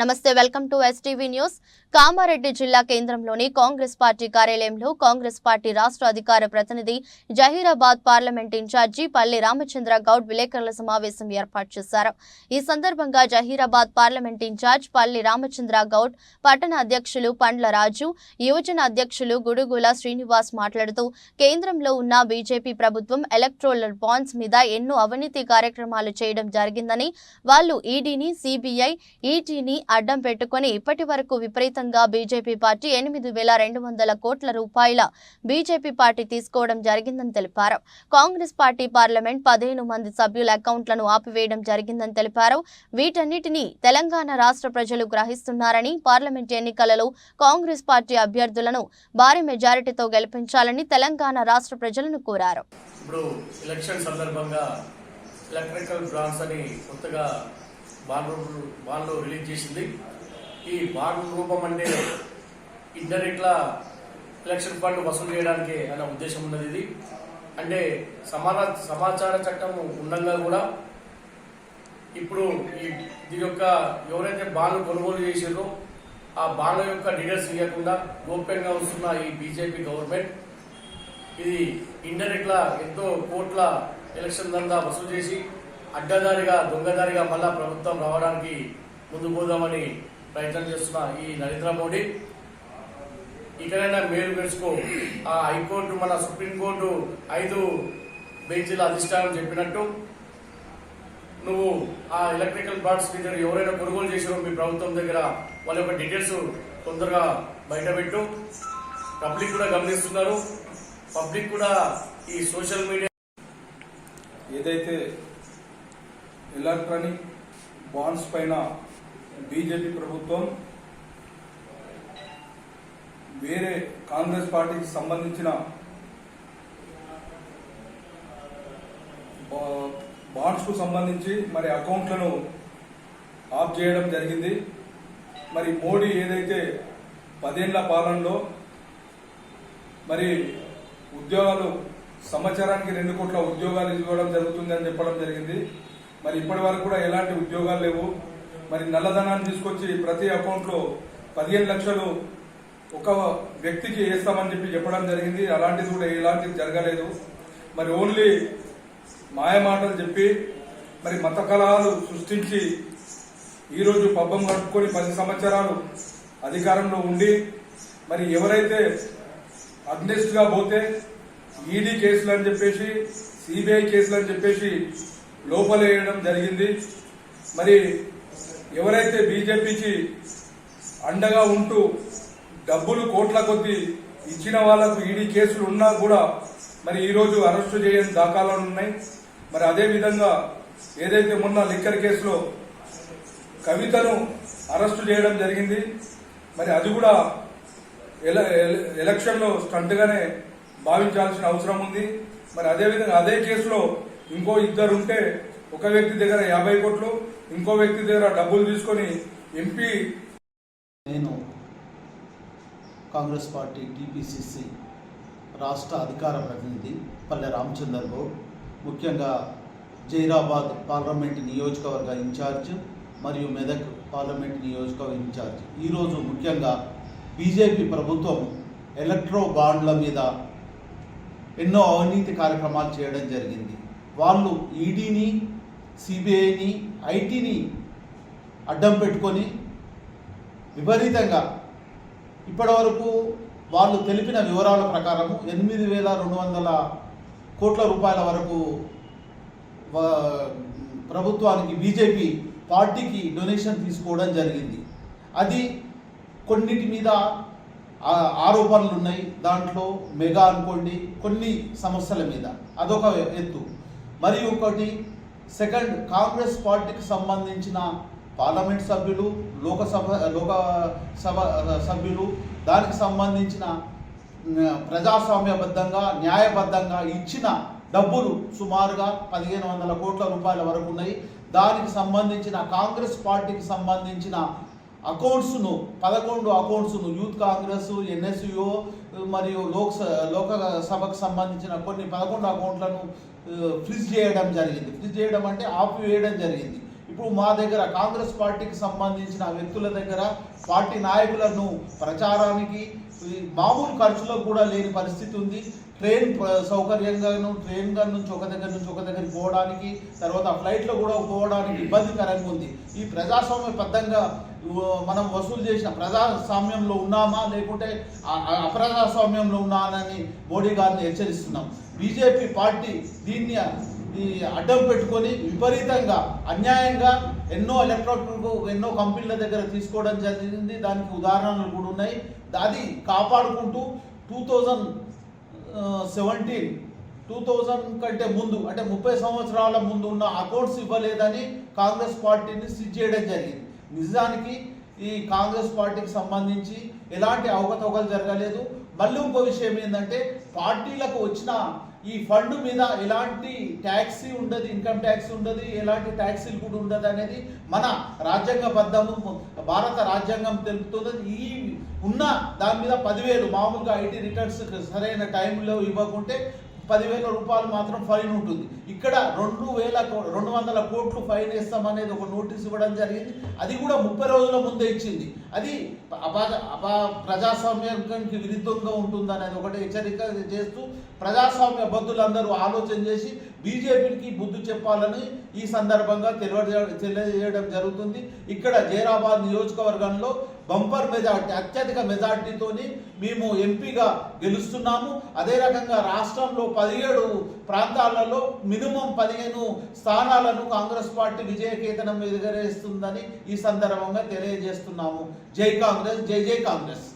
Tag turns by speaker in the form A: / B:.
A: నమస్తే welcome to STV news Kamareddy జిల్లా కేంద్రంలోని కాంగ్రెస్ పార్టీ కార్యాలయంలో కాంగ్రెస్ పార్టీ రాష్ట్ర అధికార ప్రతినిధి జహీరాబాద్ పార్లమెంట్ ఇన్ఛార్జి పల్లి రామచంద్ర గౌడ్ విలేకరుల సమావేశం ఏర్పాటు చేశారు. ఈ సందర్భంగా జహీరాబాద్ పార్లమెంట్ ఇన్ఛార్జ్ పల్లి రామచంద్ర గౌడ్ పట్టణ అధ్యక్షులు పండ్ల రాజు యువజన అధ్యక్షులు గుడుగుల శ్రీనివాస్ మాట్లాడుతూ కేంద్రంలో ఉన్న బీజేపీ ప్రభుత్వం ఎలక్ట్రోలర్ బాండ్స్ మీద ఎన్నో అవినీతి కార్యక్రమాలు చేయడం జరిగిందని వాళ్ళు ఈడీని సిబిఐ ఈటీని అడ్డం పెట్టుకుని ఇప్పటి వరకు మొత్తంగా బీజేపీ పార్టీ ఎనిమిది వేల రెండు వందల కోట్ల రూపాయల బీజేపీ పార్టీ తీసుకోవడం జరిగిందని తెలిపారు. కాంగ్రెస్ పార్టీ పార్లమెంట్ పదిహేను మంది సభ్యుల అకౌంట్లను ఆపివేయడం జరిగిందని తెలిపారు. వీటన్నిటిని తెలంగాణ రాష్ట్ర ప్రజలు గ్రహిస్తున్నారని పార్లమెంట్ ఎన్నికలలో కాంగ్రెస్ పార్టీ అభ్యర్థులను భారీ మెజారిటీతో గెలిపించాలని తెలంగాణ రాష్ట్ర ప్రజలను కోరారు.
B: ఇప్పుడు ఎలక్షన్ సందర్భంగా ఎలక్ట్రికల్ బ్రాండ్స్ అని కొత్తగా బాండ్ బాండ్లు రిలీజ్ చేసింది. ఈ బాండ్ రూపం అంటే ఇండైరెక్ట్లా ఎలక్షన్ ఫండ్ వసూలు చేయడానికి అనే ఉద్దేశం ఉన్నది ఇది. అంటే సమాన సమాచార చట్టం ఉండగా కూడా ఇప్పుడు ఈ దీని యొక్క ఎవరైతే బాండ్లు కొనుగోలు చేసారో ఆ బాండ్ల యొక్క డీటెయిల్స్ ఇవ్వకుండా గోప్యంగా వస్తున్న ఈ బీజేపీ గవర్నమెంట్ ఇది ఇండైరెక్ట్ లా ఎంతో కోట్ల ఎలక్షన్ దందా వసూలు చేసి అడ్డదారిగా దొంగదారిగా మళ్ళా ప్రభుత్వం రావడానికి ముందు పోదామని ప్రయత్నం చేస్తున్న ఈ నరేంద్ర మోడీ. ఇకనైనా మేలు మెరుచుకో ఆ హైకోర్టు మన సుప్రీంకోర్టు ఐదు బెంచీల అధిష్టానం చెప్పినట్టు. నువ్వు ఆ ఎలక్ట్రికల్ బాండ్స్ దగ్గర ఎవరైనా కొనుగోలు చేసారో మీ ప్రభుత్వం దగ్గర వాళ్ళ యొక్క డీటెయిల్స్ తొందరగా బయటపెట్టు పబ్లిక్ కూడా గమనిస్తున్నారు. పబ్లిక్ కూడా ఈ సోషల్ మీడియా
C: ఏదైతే ఎలక్ట్రానిక్ బాండ్స్ పైన బీజేపీ ప్రభుత్వం వేరే కాంగ్రెస్ పార్టీకి సంబంధించిన బా- బాండ్స్కు సంబంధించి మరి అకౌంట్లను ఆఫ్ చేయడం జరిగింది. మరి మోడీ ఏదైతే పదేళ్ళ పాలనలో మరి ఉద్యోగాలు సంవత్సరానికి రెండు కోట్ల ఉద్యోగాలు ఇవ్వడం జరుగుతుంది అని చెప్పడం జరిగింది. మరి ఇప్పటి వరకు కూడా ఎలాంటి ఉద్యోగాలు లేవు. మరి నల్లధనాన్ని తీసుకొచ్చి ప్రతి అకౌంట్లో పదిహేను లక్షలు ఒక వ్యక్తికి వేస్తామని చెప్పి చెప్పడం జరిగింది. అలాంటిది కూడా ఎలాంటిది జరగలేదు. మరి ఓన్లీ మాయమాటలు చెప్పి మరి మత కళాలు సృష్టించి ఈరోజు పబ్బం కట్టుకొని పది సంవత్సరాలు అధికారంలో ఉండి మరి ఎవరైతే అగ్నెస్ట్గా పోతే ఈడీ కేసులు అని చెప్పేసి సిబిఐ కేసులు అని చెప్పేసి లోపలేయడం జరిగింది. మరి ఎవరైతే బీజేపీకి అండగా ఉంటూ డబ్బులు కోట్ల కొద్దీ ఇచ్చిన వాళ్ళకు ఈడీ కేసులు ఉన్నా కూడా మరి ఈరోజు అరెస్టు చేయని దాఖలాలు ఉన్నాయి. మరి అదే విధంగా ఏదైతే మొన్న లిక్కర్ కేసులో కవితను అరెస్టు చేయడం జరిగింది మరి అది కూడా ఎల- ఎలక్షన్లో స్టంట్గానే భావించాల్సిన అవసరం ఉంది. మరి అదే విధంగా అదే కేసులో ఇంకో ఇద్దరు ఉంటే ఒక వ్యక్తి దగ్గర యాభై కోట్లు ఇంకో వ్యక్తి దగ్గర డబ్బులు తీసుకొని ఎంపీ
D: నేను కాంగ్రెస్ పార్టీ టీపీసీసీ రాష్ట్ర అధికార ప్రతినిధి పల్లె రామచందర్ గౌడ్ ముఖ్యంగా జైరాబాద్ పార్లమెంట్ నియోజకవర్గ ఇన్ఛార్జ్ మరియు మెదక్ పార్లమెంట్ నియోజకవర్గ ఇన్ఛార్జ్. ఈరోజు ముఖ్యంగా బీజేపీ ప్రభుత్వం ఎలక్ట్రో బాండ్ల మీద ఎన్నో అవినీతి కార్యక్రమాలు చేయడం జరిగింది. వాళ్ళు ఈడీని సిబిఐని ఐటీని అడ్డం పెట్టుకొని విపరీతంగా ఇప్పటివరకు వాళ్ళు తెలిపిన వివరాల ప్రకారము ఎనిమిది వేల రెండు వందల కోట్ల రూపాయల వరకు ప్రభుత్వానికి బీజేపీ పార్టీకి డొనేషన్ తీసుకోవడం జరిగింది. అది కొన్నిటి మీద ఆరోపణలు ఉన్నాయి. దాంట్లో మెగా అనుకోండి కొన్ని సమస్యల మీద అదొక ఎత్తు. మరియు ఒకటి సెకండ్ కాంగ్రెస్ పార్టీకి సంబంధించిన పార్లమెంట్ సభ్యులు లోకసభ లోకసభ సభ్యులు దానికి సంబంధించిన ప్రజాస్వామ్యబద్ధంగా న్యాయబద్ధంగా ఇచ్చిన డబ్బులు సుమారుగా పదిహేను వందల కోట్ల రూపాయల వరకు ఉన్నాయి. దానికి సంబంధించిన కాంగ్రెస్ పార్టీకి సంబంధించిన అకౌంట్స్ను పదకొండు అకౌంట్స్ను యూత్ కాంగ్రెస్ ఎన్ఎస్యుఓ మరియు లోక్ లోకసభకు సంబంధించిన కొన్ని పదకొండు అకౌంట్లను ఫ్రిజ్ చేయడం జరిగింది. ఫ్రిజ్ చేయడం అంటే ఆపివేయడం జరిగింది. ఇప్పుడు మా దగ్గర కాంగ్రెస్ పార్టీకి సంబంధించిన వ్యక్తుల దగ్గర పార్టీ నాయకులను ప్రచారానికి మామూలు ఖర్చులో కూడా లేని పరిస్థితి ఉంది. ట్రైన్ సౌకర్యంగాను ట్రైన్ నుంచి ఒక దగ్గర నుంచి ఒక దగ్గరికి పోవడానికి తర్వాత ఫ్లైట్లో కూడా పోవడానికి ఇబ్బందికరంగా ఉంది. ఈ ప్రజాస్వామ్యబద్ధంగా ఉ, మనం వసూలు చేసిన ప్రజాస్వామ్యంలో ఉన్నామా? లేకుంటే అప్రజాస్వామ్యంలో ఉన్నానని మోడీ గారిని హెచ్చరిస్తున్నాం. బీజేపీ పార్టీ దీన్ని ఈ అడ్డం పెట్టుకొని విపరీతంగా అన్యాయంగా ఎన్నో ఎలక్ట్రానిక్ ఎన్నో కంపెనీల దగ్గర తీసుకోవడం జరిగింది. దానికి ఉదాహరణలు కూడా ఉన్నాయి. అది కాపాడుకుంటూ two thousand seventeen two thousand కంటే ముందు అంటే ముప్పై సంవత్సరాల ముందు ఉన్న అకౌంట్స్ ఇవ్వలేదని కాంగ్రెస్ పార్టీని సిజ్ చేయడం జరిగింది. నిజానికి ఈ కాంగ్రెస్ పార్టీకి సంబంధించి ఎలాంటి అవకతవకలు జరగలేదు. మళ్ళీ ఇంకో విషయం ఏంటంటే పార్టీలకు వచ్చిన ఈ ఫండ్ మీద ఎలాంటి ట్యాక్సీ ఉండదు ఇన్కమ్ ట్యాక్స్ ఉండదు ఎలాంటి ట్యాక్సీలు కూడా ఉండదు అనేది మన రాజ్యాంగబద్ధము భారత రాజ్యాంగం తెలుపుతుంది. ఈ ఉన్న దాని మీద పదివేలు మామూలుగా ఐటీ రిటర్న్స్ సరైన టైంలో ఇవ్వకుంటే పదివేల రూపాయలు మాత్రం ఫైన్ ఉంటుంది. ఇక్కడ రెండు వేల రెండు వందల కోట్లు ఫైన్ వేస్తామనేది ఒక నోటీస్ ఇవ్వడం జరిగింది. అది కూడా ముప్పై రోజుల ముందే ఇచ్చింది. అది అపా అపా ప్రజాస్వామ్యానికి విరుద్ధంగా ఉంటుంది అనేది ఒకటి హెచ్చరిక చేస్తూ ప్రజాస్వామ్య బద్దులందరూ ఆలోచన చేసి బీజేపీకి బుద్ధి చెప్పాలని ఈ సందర్భంగా తెలియజే తెలియజేయడం జరుగుతుంది. ఇక్కడ జైరాబాద్ నియోజకవర్గంలో బంపర్ మెజార్టీ అత్యధిక మెజార్టీతోని మేము ఎంపీగా గెలుస్తున్నాము. అదే రకంగా రాష్ట్రంలో పదిహేడు ప్రాంతాలలో మినిమం పదిహేను స్థానాలను కాంగ్రెస్ పార్టీ విజయకేతనం ఎదుగరేస్తుందని ఈ సందర్భంగా తెలియజేస్తున్నాము. జై కాంగ్రెస్ జై జై కాంగ్రెస్.